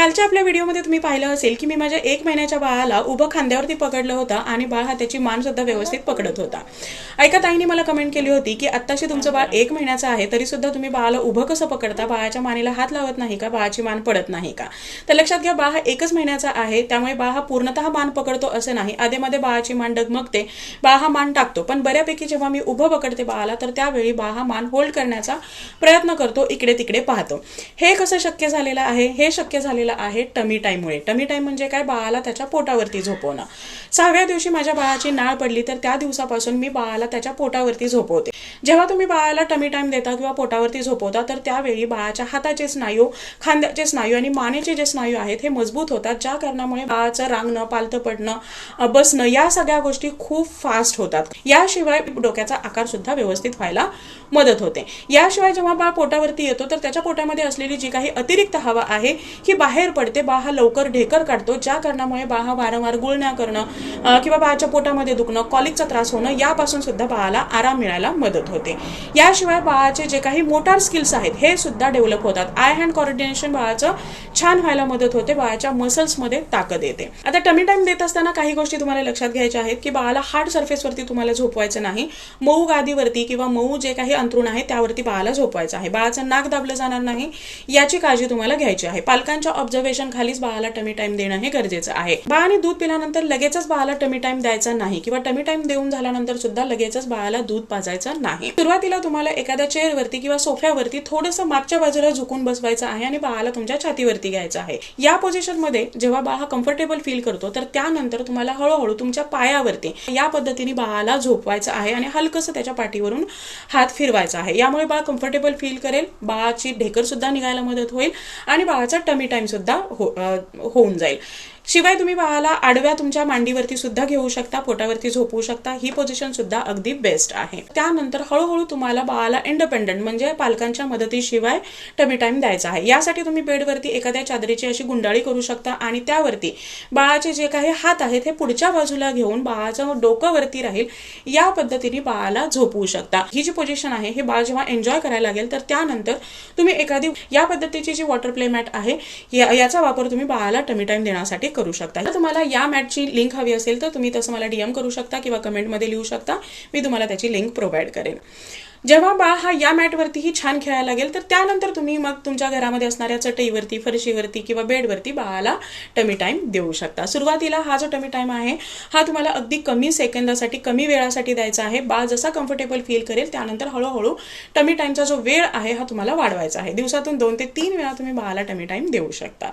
कालच्या आपल्या व्हिडिओमध्ये तुम्ही पाहिलं असेल की मी माझ्या एक महिन्याच्या बाळाला उभं खांद्यावरती पकडलं होतं आणि बाळ हा त्याची मान सुद्धा व्यवस्थित पकडत होता. ऐका ताईने मला कमेंट केली होती की आत्ताशी तुमचं बाळ एक महिन्याचं आहे तरी सुद्धा तुम्ही बाळाला उभं कसं पकडता? बाळाच्या मानेला हात लावत नाही का? बाळाची मान पडत नाही का? तर लक्षात घ्या बाळ हा एकच महिन्याचा आहे त्यामुळे बाळ हा पूर्णतः मान पकडतो असं नाही. आधेमध्ये बाळाची मान डगमगते बाळ हा मान टाकतो. पण बऱ्यापैकी जेव्हा मी उभं पकडते बाळाला तर त्यावेळी बाळ हा मान होल्ड करण्याचा प्रयत्न करतो इकडे तिकडे पाहतो. हे कसं शक्य झालेलं आहे? हे शक्य झालेलं आहे टमी टाईममुळे. टमी टाईम म्हणजे काय? बाळाला त्याच्या पोटावरती झोपवणं. सहाव्या दिवशी माझ्या बाळाची नाळ पडली तर त्या दिवसापासून मी बाळाला त्याच्या पोटावरती झोपवते. जेव्हा तुम्ही बाळाला टमी टाईम देता किंवा पोटावरती झोपवता तर त्यावेळी बाळाच्या हाताचे स्नायू खांद्याचे स्नायू आणि मानेचे जे स्नायू आहेत हे मजबूत होतात ज्या कारणामुळे बाळाचं रांगणं पालतं पडणं बसणं या सगळ्या गोष्टी खूप फास्ट होतात. याशिवाय डोक्याचा आकार सुद्धा व्यवस्थित व्हायला मदत होते. याशिवाय जेव्हा बाळ पोटावरती येतो तर त्याच्या पोटामध्ये असलेली जी काही अतिरिक्त हवा आहे ही बाहेर पडते बा हा लवकर ढेकर काढतो ज्या कारणामुळे बा हा वारंवार गुळण्या करणं किंवा बाळाच्या पोटामध्ये दुखणं कॉलिकचा त्रास होणं यापासून सुद्धा बाळाला आराम मिळायला मदत होते. याशिवाय बाळाचे जे काही मोटार स्किल्स आहेत हे सुद्धा डेव्हलप होतात. आय हँड कॉर्डिनेशन बाळाचं छान व्हायला मदत होते बाळाच्या मसल्समध्ये ताकद येते. आता टमी टाइम देत असताना काही गोष्टी तुम्हाला लक्षात घ्यायच्या आहेत की बाळाला हार्ड सरफेसवरती तुम्हाला झोपवायचं नाही मऊ गादीवरती किंवा मऊ जे काही अंतरुण आहे त्यावरती बाळाला झोपवायचं आहे. बाळाचं नाक दाबलं जाणार नाही याची काळजी तुम्हाला घ्यायची आहे. पालकांच्या ऑब्झर्वेशन खालीच बाळाला टमी टाइम देणं हे गरजेचं आहे. बाळाने दूध पिल्यानंतर लगेचच बाळाला टमी टाइम द्यायचा नाही किंवा टमी टाइम देऊन झाल्यानंतर सुद्धा लगेचच बाळाला दूध पाजायचं नाही. सुरुवातीला तुम्हाला एखाद्या चेअरवरती किंवा सोफ्यावरती थोडंसं मागच्या बाजूला झुकून बसवायचं आहे आणि बाळाला तुमच्या छातीवरती घ्यायचं आहे. या पोझिशनमध्ये जेव्हा बाळ हा कम्फर्टेबल फील करतो तर त्यानंतर तुम्हाला हळूहळू तुमच्या पायावरती या पद्धतीने बाळाला झोपवायचं आहे आणि हलकसं त्याच्या पाठीवरून हात फिरवायचा आहे. यामुळे बाळ कम्फर्टेबल फील करेल बाळाची ढेकर सुद्धा निघायला मदत होईल आणि बाळाचा टमी टाइम सुद्धा हो- अ, होऊन जाईल शिवाय तुम्ही बाळाला आडव्या तुमच्या मांडीवरती सुद्धा घेऊ शकता पोटावरती झोपवू शकता. ही पोझिशन सुद्धा अगदी बेस्ट आहे. त्यानंतर हळूहळू तुम्हाला बाळाला इंडिपेंडंट म्हणजे पालकांच्या मदतीशिवाय टमी टाईम द्यायचा आहे. यासाठी तुम्ही बेडवरती एखाद्या चादरीची अशी गुंडाळी करू शकता आणि त्यावरती बाळाचे जे काही हात आहेत हे पुढच्या बाजूला घेऊन बाळाचं डोकं वरती राहील या पद्धतीने बाळाला झोपवू शकता. ही जी पोझिशन आहे हे बाळ जेव्हा एन्जॉय करायला लागेल तर त्यानंतर तुम्ही एखादी या पद्धतीची जी वॉटर प्ले मॅट आहे या- याचा वापर तुम्ही बाळाला टमी टाईम देण्यासाठी करू शकता. जर तुम्हाला या मॅटची लिंक हवी असेल तर तुम्ही तसं मला डीएम करू शकता किंवा कमेंटमध्ये लिहू शकता. मी तुम्हाला त्याची लिंक प्रोव्हाइड करेन. जेव्हा बाळ हा या मॅटवरतीही छान खेळायला लागेल तर त्यानंतर तुम्ही मग तुमच्या घरामध्ये असणाऱ्या चटईवरती फरशीवरती किंवा बेडवरती बाळाला टमी टाईम देऊ शकता. सुरुवातीला हा जो टमी टाईम आहे हा तुम्हाला अगदी कमी सेकंदासाठी कमी वेळासाठी द्यायचा आहे. बाळ जसा कम्फर्टेबल फील करेल त्यानंतर हळूहळू टमी टाईमचा जो वेळ आहे हा तुम्हाला वाढवायचा आहे. दिवसातून दोन ते तीन वेळा तुम्ही बाळाला टमी टाईम देऊ शकता.